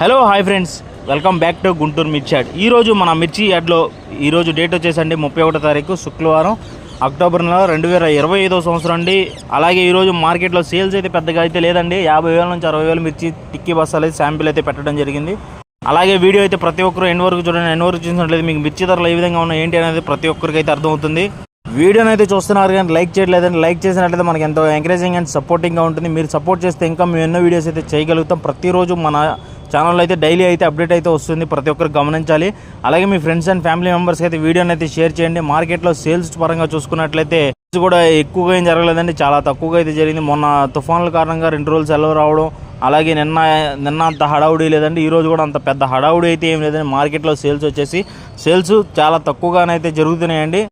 Hello hi friends welcome back to Guntur Mirchi yard ఈరోజు మన మిర్చి యాడ్లో ఈరోజు డేట్ వచ్చేసండి ముప్పై ఒకటో తారీఖు శుక్రవారం అక్టోబర్ నెల రెండు వేల ఇరవై ఐదో సంవత్సరం అండి. అలాగే ఈరోజు మార్కెట్లో సేల్స్ అయితే పెద్దగా అయితే లేదండి. యాభై వేల నుంచి అరవై వేలు మిర్చి టిక్కీ బస్సాలు అయితే శాంపిల్ అయితే పెట్టడం జరిగింది. అలాగే వీడియో అయితే ప్రతి ఒక్కరు ఎండ్ వరకు చూడండి ఎండ్ వరకు చూసినట్లయితే మీకు మిర్చి ధరలు ఏ విధంగా ఉన్నాయి ఏంటి అనేది ప్రతి ఒక్కరికి అయితే అర్థమవుతుంది. వీడియోని అయితే చూస్తున్నారు కానీ లైక్ చేయట్లేదండి. లైక్ చేసినట్లయితే మనకి ఎంతో ఎంకరేజింగ్ అండ్ సపోర్టింగ్గా ఉంటుంది. మీరు సపోర్ట్ చేస్తే ఇంకా మేము ఎన్నో వీడియోస్ అయితే చేయగలుగుతాం. ప్రతిరోజు మన ఛానల్ అయితే డైలీ అయితే అప్డేట్ అయితే వస్తుంది. ప్రతి ఒక్కరు గమనించాలి. అలాగే మీ ఫ్రెండ్స్ అండ్ ఫ్యామిలీ మెంబర్స్కి అయితే వీడియోని అయితే షేర్ చేయండి. మార్కెట్లో సేల్స్ పరంగా చూసుకున్నట్లయితే కూడా ఎక్కువగా ఏం జరగలేదండి. చాలా తక్కువగా అయితే జరిగింది. మొన్న తుఫాన్ల కారణంగా రెండు రోజులు సెలవు రావడం అలాగే నిన్న నిన్న అంత హడావుడి లేదండి. ఈ రోజు కూడా అంత పెద్ద హడావుడి అయితే ఏం లేదండి. మార్కెట్లో సేల్స్ వచ్చేసి సేల్స్ చాలా తక్కువగానైతే జరుగుతున్నాయండి.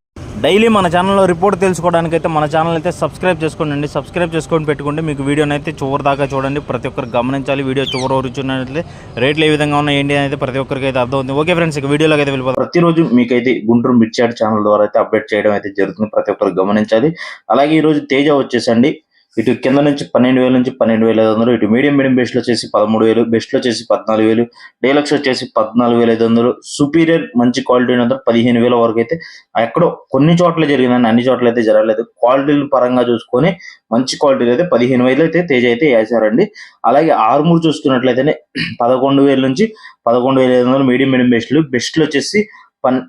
డైలీ మన ఛానల్లో రిపోర్ట్ తెలుసుకోవడానికి అయితే మన ఛానల్ అయితే సబ్స్క్రైబ్ చేసుకోండి. సబ్స్క్రైబ్ చేసుకొని పెట్టుకోండి. మీకు వీడియోని అయితే చివరి దాకా చూడండి. ప్రతి ఒక్కరు గమనించాలి. వీడియో చివరి వరకు చూడనట్లయితే రేట్లు ఏ విధంగా ఉన్నాయి? ఏంటి అనేది ప్రతి ఒక్కరికి అయితే అర్థమవుతుంది. ఓకే ఫ్రెండ్స్ ఇక వీడియోలోకి అయితే వెళ్ళిపోతాం ప్రతిరోజు మీకైతే గుంటూరు మిర్చాడ్ ఛానల్ ద్వారా అయితే అప్డేట్ చేయడం అయితే జరుగుతుంది. ప్రతి ఒక్కరు గమనించాలి. అలాగే ఈరోజు తేజ వచ్చేసండి. ఇటు కింద నుంచి పన్నెండు వేల నుంచి పన్నెండు వేల ఐదు వందలు ఇటు మీడియం మీడియం బెస్ట్లో వచ్చేసి పదమూడు వేలు బెస్ట్లో వచ్చేసి పద్నాలుగు వేలు డీలక్స్ వచ్చేసి పద్నాలుగు వేల ఐదు వందలు సుపీరియర్ మంచి క్వాలిటీ ఉన్నందుకు పదిహేను వేల వరకు అయితే ఎక్కడో కొన్ని చోట్ల జరిగిందండి అన్ని చోట్ల అయితే జరగలేదు. క్వాలిటీల పరంగా చూసుకొని మంచి క్వాలిటీ అయితే పదిహేను వేలు అయితే తేజ అయితే వేసారండి. అలాగే ఆరుమూరు చూసుకున్నట్లయితేనే పదకొండు వేల నుంచి పదకొండు వేల ఐదు వందలు మీడియం మీడియం బెస్ట్లు బెస్ట్లు వచ్చేసి పన్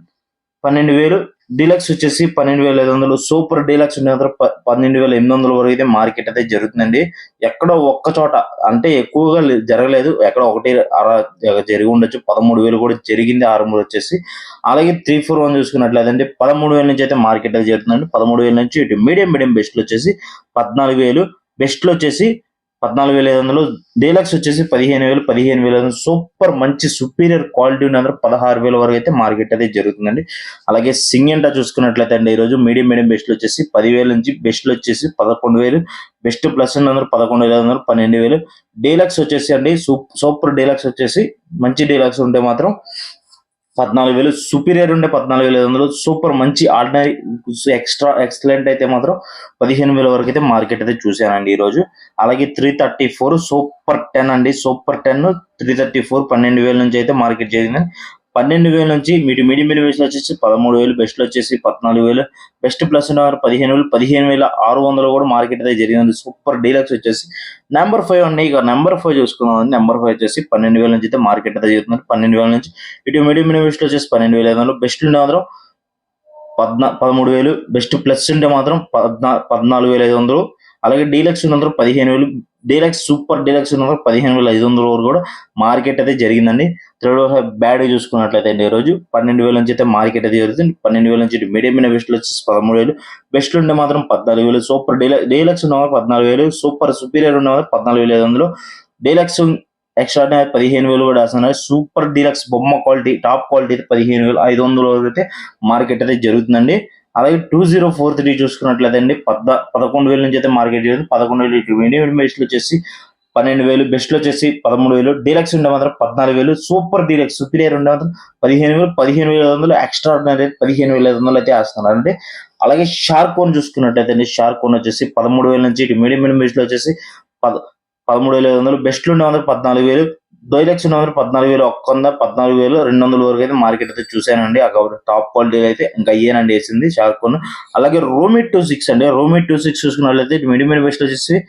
పన్నెండు వేలు డీలక్స్ వచ్చేసి పన్నెండు వేల ఐదు వందలు సూపర్ డీలక్స్ ఉన్న పన్నెండు వేల ఎనిమిది వందల వరకు అయితే మార్కెట్ అయితే జరుగుతుందండి. ఎక్కడో ఒక్క చోట అంటే ఎక్కువగా జరగలేదు. ఎక్కడ ఒకటి అర జరిగి ఉండొచ్చు. పదమూడు వేలు కూడా జరిగింది ఆరు మూడు వచ్చేసి. అలాగే త్రీ ఫోర్ వన్ చూసుకున్నట్లయితే పదమూడు వేల నుంచి అయితే మార్కెట్ అయితే జరుగుతుందండి. పదమూడు వేల నుంచి ఇటు మీడియం మీడియం బెస్ట్లు వచ్చేసి పద్నాలుగు వేలు. బెస్ట్లు వచ్చేసి పద్నాలుగు వేల ఐదు వందలు డీలక్స్ వచ్చేసి పదిహేను వేలు పదిహేను వేల. సూపర్ మంచి సుపీరియర్ క్వాలిటీ ఉన్న పదహారు వేల వరకు అయితే మార్కెట్ అయితే జరుగుతుందండి. అలాగే సింగెంటా చూసుకున్నట్లయితే అండి ఈరోజు మీడియం మీడియం బెస్ట్లు వచ్చేసి పదివేల నుంచి బెస్ట్లు వచ్చేసి పదకొండు వేలు. బెస్ట్ ప్లస్ అందరూ పదకొండు వేల ఐదు వందలు పన్నెండు వేలు. డీలక్స్ వచ్చేసి అండి సూపర్ డీలక్స్ వచ్చేసి మంచి డీలక్స్ ఉంటే మాత్రం పద్నాలుగు వేలు సుపీరియర్ ఉండే పద్నాలుగు వేల ఐదు వందలు. సూపర్ మంచి ఆర్డినరీ ఎక్స్ట్రా ఎక్సలెంట్ అయితే మాత్రం పదిహేను వేల వరకు అయితే మార్కెట్ అయితే చూశానండి ఈ రోజు అలాగే three thirty four super ten అండి. Super ten three thirty four పన్నెండు వేల నుంచి అయితే మార్కెట్ జరిగింది పన్నెండు వేల నుంచి మీడి మీడియం మీడియం బెస్ట్ వచ్చేసి పదమూడు వేలు బెస్ట్ వచ్చేసి పద్నాలుగు వేలు. బెస్ట్ ప్లస్ పదిహేను వేలు పదిహేను వేల ఆరు వందలు కూడా మార్కెట్ అయితే జరిగింది. సూపర్ డీలక్స్ వచ్చేసి. నెంబర్ ఫైవ్ అండి ఇక నెంబర్ ఫైవ్ చూసుకుందాం. నెంబర్ ఫైవ్ వచ్చేసి పన్నెండు వేల నుంచి అయితే మార్కెట్ అయితే జరుగుతుంది. పన్నెండు వేల నుంచి ఇటు మీడియం మీడియం వచ్చేసి పన్నెండు వేల ఐదు వందలు. బెస్ట్ ఉండే మాత్రం పద్నా పదమూడు వేలు. బెస్ట్ ప్లస్ ఉంటే మాత్రం పద్నా పద్నాలుగు వేల ఐదు వందలు. అలాగే డీలక్స్ ఉన్నందుకు పదిహేను వేలు డీలక్స్ సూపర్ డీలక్స్ ఉన్నందుకు పదిహేను వేల ఐదు వందల వరకు కూడా మార్కెట్ అయితే జరిగిందండి. థర్డ్ బ్యాడ్ చూసుకున్నట్లయితే అండి ఈరోజు రోజు పన్నెండు వేల నుంచి అయితే మార్కెట్ అయితే జరుగుతుంది. పన్నెండు వేల నుంచి మీడియం అయిన బెస్ట్లు వచ్చేసి పదమూడు వేలు. బెస్ట్లు ఉంటే మాత్రం పద్నాలుగు వేలు. సూపర్ డీలక్స్ డీలక్స్ ఉన్నవారు పద్నాలుగు వేలు. సూపర్ సుపీరియర్ ఉన్న పద్నాలుగు వేల ఐదు వందలు. డీలక్స్ ఎక్స్ట్రా పదిహేను వేలు కూడా వేస్తున్నారు సూపర్ డీలక్స్ బొమ్మ క్వాలిటీ టాప్ క్వాలిటీ అయితే పదిహేను వేలు ఐదు వందల వరకు అయితే మార్కెట్ అయితే జరుగుతుందండి. అలాగే టూ జీరో ఫోర్ త్రీ చూసుకున్నట్లయితే అండి పద్ద పదకొండు వేల నుంచి అయితే మార్కెట్ చేయదు పదకొండు వేలు ఇటు మీడియం బెస్ట్లు వచ్చేసి పన్నెండు వేలు బెస్ట్లో వచ్చేసి పదమూడు వేలు. డీలక్స్ ఉండే మాత్రం పద్నాలుగు వేలు. సూపర్ డీలక్స్ సుపీరియర్ ఉండే మాత్రం పదిహేను వేలు పదిహేను వేల ఐదు వందలు. ఎక్స్ట్రా ఆర్డినరీ పదిహేను వేల ఐదు వందలు అయితే వేస్తున్నారు అంటే అలాగే షార్క్ కోన్ చూసుకున్నట్లయితే అండి షార్క్ కోన్ వచ్చేసి పదమూడు వేల నుంచి ఇటు మీడియం మీడియం బెస్ట్లో వచ్చేసి పద పదమూడు వేల ఐదు వందలు. బెస్ట్లు ఉండే మాత్రం పద్నాలుగు వేలు. డైలక్స్ ఉన్న మాత్రం పద్నాలుగు వేలు ఒక్క వంద పద్నాలుగు వేలు రెండు వందల వరకు అయితే మార్కెట్ అయితే చూశానండి. ఆ టాప్ క్వాలిటీ అయితే ఇంకా అయ్యేనండి వేసింది షార్క్ కోన్. అలాగే రోమిట్ టూ సిక్స్ అండి. రోమిట్ టూ సిక్స్ చూసుకున్నట్లయితే ఇటు బెస్ట్ వచ్చేసి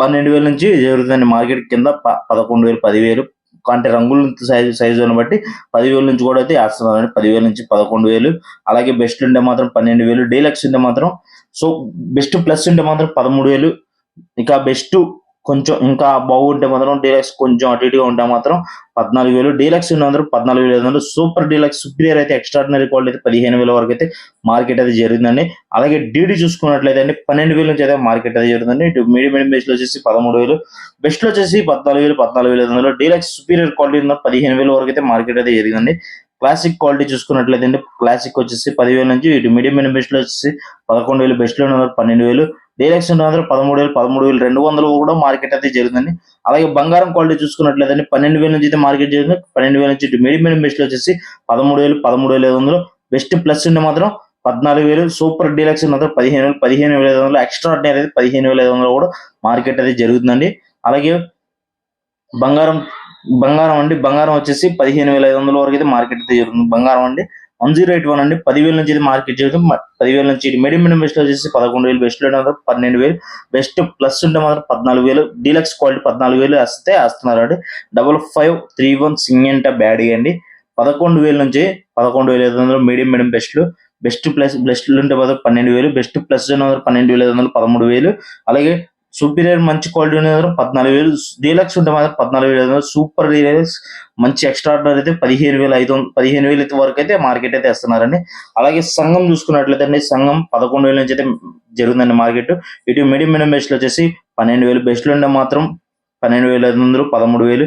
పన్నెండు వేల నుంచి జరుగుతుంది మార్కెట్ కింద ప- పదకొండు వేలు పదివేలు. అంటే రంగుల సైజు సైజులను బట్టి పదివేల నుంచి కూడా అయితే వేస్తున్నారండి పదివేల నుంచి పదకొండు వేలు. అలాగే బెస్ట్ ఉంటే మాత్రం పన్నెండు వేలు. డీలక్స్ ఉంటే మాత్రం సో బెస్ట్ ప్లస్ ఉంటే మాత్రం పదమూడు వేలు. ఇంకా బెస్ట్ కొంచెం ఇంకా బాగుంటే మాత్రం డీలక్స్ కొంచెం అటు ఇటుగా ఉంటే మాత్రం పద్నాలుగు వేలు. డీలక్స్ ఉన్నందుకు పద్నాలుగు వేలు ఐదు వందలు సూపర్ డీలక్స్ సుపీరియర్ అయితే ఎక్స్ట్రాడినరీ క్వాలిటీ అయితే పదిహేను వేల వరకు అయితే మార్కెట్ అయితే జరిగిందండి. అలాగే డీడీ చూసుకున్నట్లయితే అండి పన్నెండు వేల నుంచి అయితే మార్కెట్ అయితే జరుగుతుంది ఇటు మీడియం మీడియం బేస్లో వచ్చేసి పదమూడు వేలు బెస్ట్లో వచ్చేసి పద్నాలుగు వేలు పద్నాలుగు వేల ఐదు వందలు. డీలక్స్ సుపీరియర్ క్వాలిటీ ఉన్న పదిహేను వేల వరకు అయితే మార్కెట్ అయితే జరిగిందండి. క్లాసిక్ క్వాలిటీ చూసుకున్నట్లయితే అండి క్లాసిక్ వచ్చేసి పదివేల నుంచి ఇటు మీడియం మీడియం బెస్ట్లో వచ్చేసి పదకొండు వేలు బెస్ట్లో ఉన్న పన్నెండు వేలు. డీలక్స్ మాత్రం పదమూడు వేలు పదమూడు వేలు రెండు వందలు కూడా మార్కెట్ అయితే జరుగుతుంది. అలాగే బంగారం క్వాలిటీ చూసుకున్నట్లయితే పన్నెండు వేల నుంచి అయితే మార్కెట్ జరుగుతుంది. పన్నెండు వేల నుంచి మిడి మీడియం బెస్ట్లో వచ్చేసి పదమూడు వేలు పదమూడు వేల ఐదు వందలు. బెస్ట్ ప్లస్ ఉంటే మాత్రం పద్నాలుగు వేలు. సూపర్ డీలక్స్ మాత్రం పదిహేను వేలు పదిహేను వేల ఐదు వందలు. ఎక్స్ట్రాడినరీ అయితే పదిహేను వేల ఐదు వందలు కూడా మార్కెట్ అయితే జరుగుతుందండి. అలాగే బంగారం బంగారం అండి. బంగారం వచ్చేసి పదిహేను వేల ఐదు వందల వరకు అయితే మార్కెట్ అయితే జరుగుతుంది. బంగారం అండి. వన్ జీరో ఎయిట్ వన్ అండి. పదివేల నుంచి మార్కెట్ చేయడం పదివేల నుంచి మీడియం మీడియం బెస్ట్ వచ్చేసి పదకొండు వేలు బెస్ట్ మాత్రం పన్నెండు వేలు. బెస్ట్ ప్లస్ ఉంటే మాత్రం పద్నాలుగు వేలు. డీలక్స్ క్వాలిటీ పద్నాలుగు వేలు వస్తే వస్తున్నారు అండి డబల్ ఫైవ్ త్రీ వన్ సింగంట బ్యాడీ అండి. పదకొండు వేల నుంచి పదకొండు వేల ఐదు వందలు మీడియం మీడియం బెస్ట్లు బెస్ట్ ప్లస్ బెస్ట్లు ఉంటే మాత్రం పన్నెండు వేలు. బెస్ట్ ప్లస్ మాత్రం పన్నెండు వేల ఐదు వందలు పదమూడు వేలు. అలాగే సూపీరియర్ మంచి క్వాలిటీ ఉండే మాత్రం పద్నాలుగు వేలు. డీలక్స్ ఉంటే మాత్రం పద్నాలుగు వేలు. సూపర్ డీలక్స్ మంచి ఎక్స్ట్రాడినరీ అయితే పదిహేను వేల ఐదు వందలు పదిహేను వేలు వరకు అయితే మార్కెట్ అయితే వేస్తున్నారండి. అలాగే సంఘం చూసుకున్నట్లయితే అండి సంఘం పదకొండు వేల నుంచి అయితే జరుగుతుందండి మార్కెట్ ఇటు మీడియం మీడియం లో వచ్చేసి పన్నెండు వేలు. బెస్ట్లు ఉంటే మాత్రం పన్నెండు వేల ఐదు వందలు పదమూడు వేలు.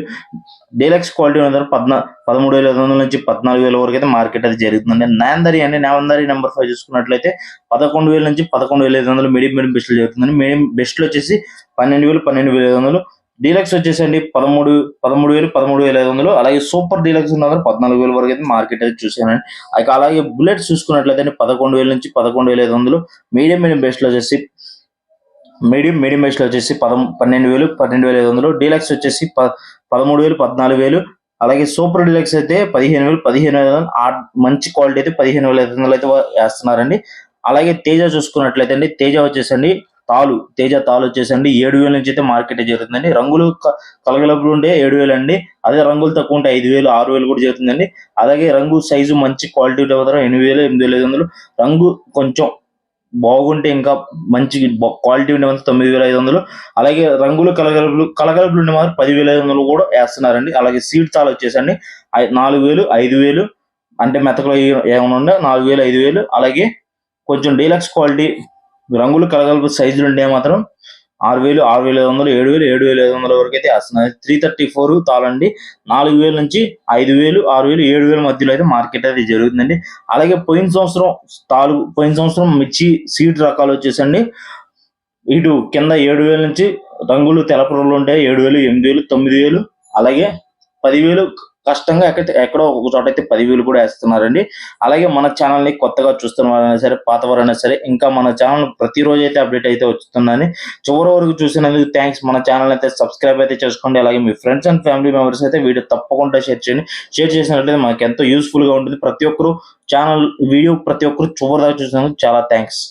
డీలక్స్ క్వాలిటీ ఉన్న పద్నా పదమూడు వేల ఐదు వందల నుంచి పద్నాలుగు వేల వరకు అయితే మార్కెట్ అది జరుగుతుందండి. నాందరి అండి నాందరి నెంబర్ ఫైవ్ చూసుకున్నట్లయితే పదకొండు వేల నుంచి పదకొండు వేల ఐదు వందలు మీడియం మీడియం బెస్ట్లు జరుగుతుందండి. మీడియం బెస్ట్లు వచ్చేసి పన్నెండు వేలు పన్నెండు వేల ఐదు వందలు. డీలక్స్ వచ్చేసి అండి పదమూడు పదమూడు వేలు పదమూడు వేల ఐదు వందలు. అలాగే సూపర్ డీలక్స్ ఉన్న దగ్గర పద్నాలుగు వేల వరకు అయితే మార్కెట్ అయితే చూసానండి. అలాగే అలాగే బుల్లెట్స్ చూసుకున్నట్లయితే పదకొండు వేల నుంచి పదకొండు వేల ఐదు వందలు. మీడియం మీడియం బెస్ట్లు వచ్చేసి మీడియం మీడియం బెస్ట్లో వచ్చేసి పదం పన్నెండు వేలు పన్నెండు వేల ఐదు వందలు. డీలక్స్ వచ్చేసి ప పదమూడు వేలు పద్నాలుగు వేలు. అలాగే సూపర్ డీలక్స్ అయితే పదిహేను వేలు పదిహేను వేల మంచి క్వాలిటీ అయితే పదిహేను వేల ఐదు వందలు అయితే వేస్తున్నారండి. అలాగే తేజ చూసుకున్నట్లయితే అండి తేజ వచ్చేసండి తాలు. తేజ తాలు వచ్చేసండి ఏడు వేల నుంచి అయితే మార్కెట్ జరుగుతుందండి రంగులు క- కలగలపులు ఉండే ఏడు వేలు అండి. అదే రంగులు తక్కువ ఉంటే ఐదు వేలు ఆరు వేలు కూడా జరుగుతుందండి అలాగే రంగు సైజు మంచి క్వాలిటీ మాత్రం ఎనిమిది వేలు ఎనిమిది వేల ఐదు వందలు. రంగు కొంచెం బాగుంటే ఇంకా మంచి క్వాలిటీ ఉండే మాత్రం తొమ్మిది వేల ఐదు వందలు. అలాగే రంగులు కలగలుపులు కలగలుపులు ఉండే మాత్రం పదివేల ఐదు వందలు కూడా వేస్తున్నారండి. అలాగే సీట్ తాలు వచ్చేసండి. ఐ- నాలుగు వేలు ఐదు వేలు. అంటే మెతకలో ఏమైనా ఉండే నాలుగు వేలు ఐదు వేలు. అలాగే కొంచెం డీలక్స్ క్వాలిటీ రంగులు కలగలుపు సైజులు ఉండే మాత్రం ఆరు వేలు ఆరు వేల ఐదు వందలు ఏడు వేలు ఏడు వేల ఐదు వందల వరకు అయితే వేస్తున్నారు. త్రీ థర్టీ ఫోర్ తాళండి. నాలుగు వేల నుంచి ఐదు వేలు ఆరు వేలు ఏడు వేల మధ్యలో అయితే మార్కెట్ అయితే జరుగుతుందండి. అలాగే పోయిన సంవత్సరం తాలు పోయిన సంవత్సరం మిర్చి సీడ్ రకాలు వచ్చేసండి. ఇటు కింద ఏడు వేల నుంచి రంగులు తెలప ఉంటాయి. ఏడు వేలు ఎనిమిది వేలు తొమ్మిది వేలు అలాగే పదివేలు కష్టంగా ఎక్కడ ఎక్కడో ఒక చోట అయితే పదివేలు కూడా వేస్తున్నారండి. అలాగే మన ఛానల్ని కొత్తగా చూస్తున్న వారైనా సరే పాత వారైనా సరే ఇంకా మన ఛానల్ ప్రతిరోజు అయితే అప్డేట్ అయితే వస్తుందని చివరి వరకు చూసినందుకు థ్యాంక్స్ మన ఛానల్ అయితే సబ్స్క్రైబ్ అయితే చేసుకోండి. అలాగే మీ ఫ్రెండ్స్ అండ్ ఫ్యామిలీ మెంబర్స్ అయితే వీడియో తప్పకుండా షేర్ చేయండి. షేర్ చేసినట్లయితే మనకి ఎంతో యూస్ఫుల్గా ఉంటుంది. ప్రతి ఒక్కరు ఛానల్ వీడియో ప్రతి ఒక్కరు చివరి దాకా చూసినందుకు చాలా థ్యాంక్స్